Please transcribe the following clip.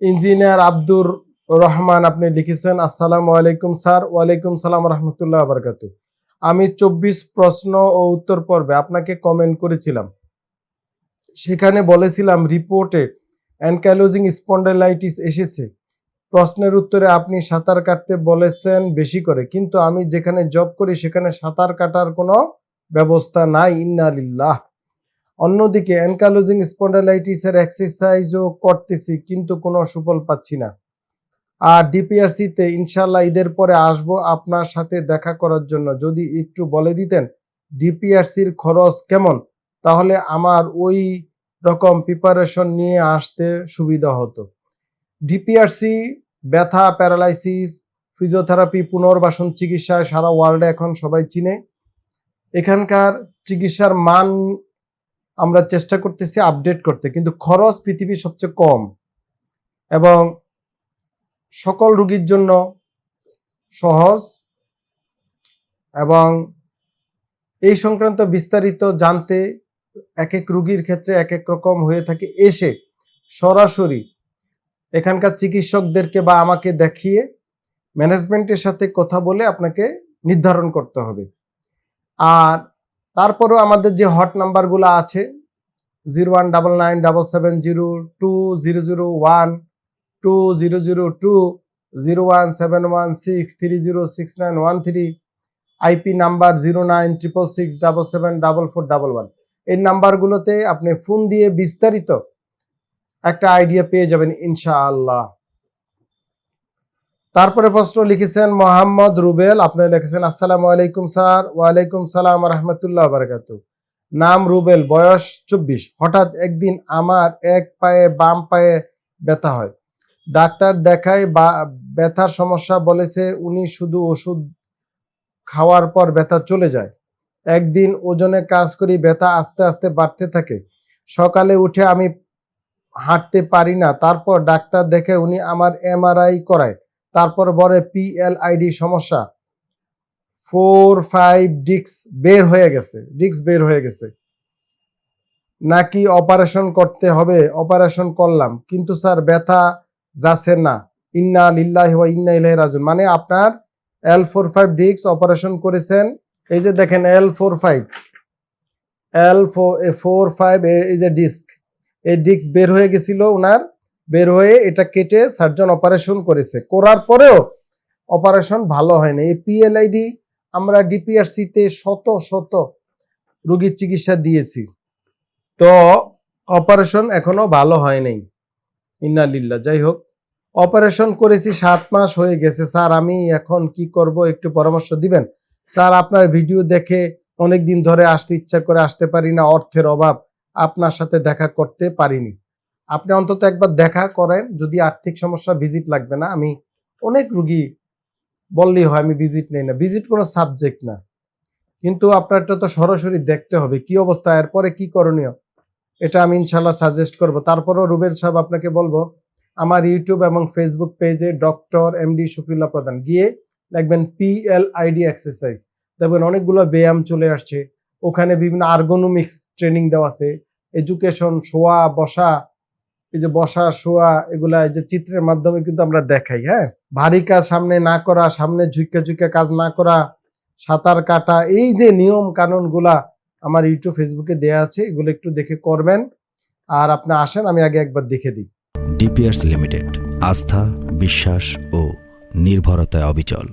Engineer Abdur Rahman আপনি লিখেছেন, আসসালামু আলাইকুম স্যার, ওয়ালাইকুম সালাম রহমতুল্লাহ বারকাতু আমি চব্বিশ প্রশ্ন ও উত্তর পর্বে আপনাকে কমেন্ট করেছিলাম। সেখানে বলেছিলাম, রিপোর্টে অ্যানকাইলোজিং স্পন্ডাইলাইটিস এসেছে। প্রশ্নের উত্তরে আপনি সাঁতার কাটতে বলেছেন বেশি করে, কিন্তু আমি যেখানে জব করি সেখানে সাঁতার কাটার কোনো ব্যবস্থা নাই, ইন্নালিল্লাহ। অন্যদিকে অ্যানকালোজিং স্পন্ডালাইটিসের এক্সারসাইজও করতেছি, কিন্তু কোনো সুফল পাচ্ছি না। আর ডিপিআরসিতে ইনশাল্লাহ ঈদের পরে আসব আপনার সাথে দেখা করার জন্য। যদি একটু বলে দিতেন, ডিপিআরসির খরচ কেমন? তাহলে আমার ওই রকম প্রিপারেশন নিয়ে আসতে সুবিধা হতো। ডিপিআরসি, ব্যথা প্যারালাইসিস ফিজিওথেরাপি পুনর্বাসন চিকিৎসায় সারা ওয়ার্ল্ডে এখন সবাই চিনে। এখানকার চিকিৎসার মান আমরা চেষ্টা করতেছি আপডেট করতে, কিন্তু খরচ পৃথিবীর সবচেয়ে কম। এবং সকল রুগীর জন্য সহজ এবং এই সংক্রান্ত বিস্তারিত জানতে এক এক রুগীর ক্ষেত্রে এক এক রকম হয়ে থাকে। এসে সরাসরি এখানকার চিকিৎসকদেরকে বা আমাকে দেখিয়ে ম্যানেজমেন্টের সাথে কথা বলে আপনাকে নির্ধারণ করতে হবে। আর তারপরেও আমাদের যে হট নাম্বারগুলো আছে zero one double nine double seven zero two zero zero one two zero zero two zero one seven one six three zero six nine one three IP number zero nine triple six double seven double four double one এই নাম্বারগুলোতে আপনি phone দিয়ে বিস্তারিত একটা idea পেয়ে যাবেন, ইনশাআল্লাহ। তারপরে প্রশ্ন লিখেছেন মোহাম্মদ রুবেল। আপনি লিখেছেন, আসসালামু আলাইকুম স্যার। ওয়ালাইকুম সালাম রহমতুল্লাহ বারকাতু। নাম রুবেল, বয়স চব্বিশ। হঠাৎ একদিন আমার এক পায়ে বাম পায়ে ব্যথা হয়। ডাক্তার দেখায় বা, ব্যথার সমস্যা বলেছে, উনি শুধু ওষুধ খাওয়ার পর ব্যথা চলে যায়। একদিন ওজনে কাজ করি, ব্যথা আস্তে আস্তে বাড়তে থাকে। সকালে উঠে আমি হাঁটতে পারি না। তারপর ডাক্তার দেখে উনি আমার এমআরআই করায়। তারপর বলে পিএলআইডি সমস্যা। ফোর ফাইভ ডিক্স বের হয়ে গেছে ডিক্স বের হয়ে গেছে। নাকি অপারেশন করতে হবে? অপারেশন করলাম, কিন্তু স্যার ব্যথা যাচ্ছে না। ইন্না লিল্লাহ ইন্না ইলাইহি রাজিউন। মানে আপনার এল ফোর ফাইভ ডিক্স অপারেশন করেছেন, এই যে দেখেন L four five L four five এই যে ডিস্ক এই ডিস্ক বের হয়ে গেছিল ওনার বের হয়ে এটা কেটে সার্জন অপারেশন করেছে। করার পরেও অপারেশন ভালো হয়নি। এই পিএলআইডি আমরা ডিপিআরসিতে শত শত রোগীর চিকিৎসা দিয়েছি। তো অপারেশন এখনও ভালো হয় নাই ইন্নালিল্লা যাই হোক অপারেশন করেছি সাত মাস হয়ে গেছে। স্যার, আমি এখন কি করব একটু পরামর্শ দিবেন? স্যার, আপনার ভিডিও দেখে অনেক দিন ধরে আসতে ইচ্ছা করে আসতে পারি না। অর্থের অভাব। আপনার সাথে দেখা করতে পারিনি। আপনি অন্তত একবার দেখা করেন, যদি আর্থিক সমস্যা ভিজিট লাগবে না। আমি অনেক রুগী বললেই হয়, আমি ভিজিট নেই না। ভিজিট কোনো সাবজেক্ট না। কিন্তু আপনারটা তো সরাসরি দেখতে হবে, কি অবস্থা, এরপরে কি করণীয়? এটা আমি ইনশাল্লাহ সাজেস্ট করব। তারপরও রুবেল সাহেব আপনাকে বলব, আমার ইউটিউব এবং ফেসবুক পেজে ডক্টর এমডি শফিউল্লাহ প্রধান। গিয়ে দেখবেন পিএল আইডি এক্সারসাইজ দেখবেন অনেকগুলো ব্যায়াম চলে আসছে। ওখানে বিভিন্ন আর্গোনমিক্স ট্রেনিং দেওয়া আছে। এডুকেশন শোয়া, বসা এই যে বসা, শোয়া, এগুলা এই যে চিত্রের মাধ্যমে কিন্তু আমরা দেখাই হ্যাঁ? ভারী কাজ সামনে না করা, সামনে ঝুঁকে ঝুঁকে কাজ না করা, সাঁতার কাটা, এই যে নিয়ম কানুনগুলা আমার ইউটিউব, ফেসবুকে দেয়া আছে, এগুলো একটু দেখে করবেন। আর আপনি আসেন, আমি আগে একবার দেখে দিই। ডিপিআরস লিমিটেড, আস্থা, বিশ্বাস ও নির্ভরতায় অবিচল।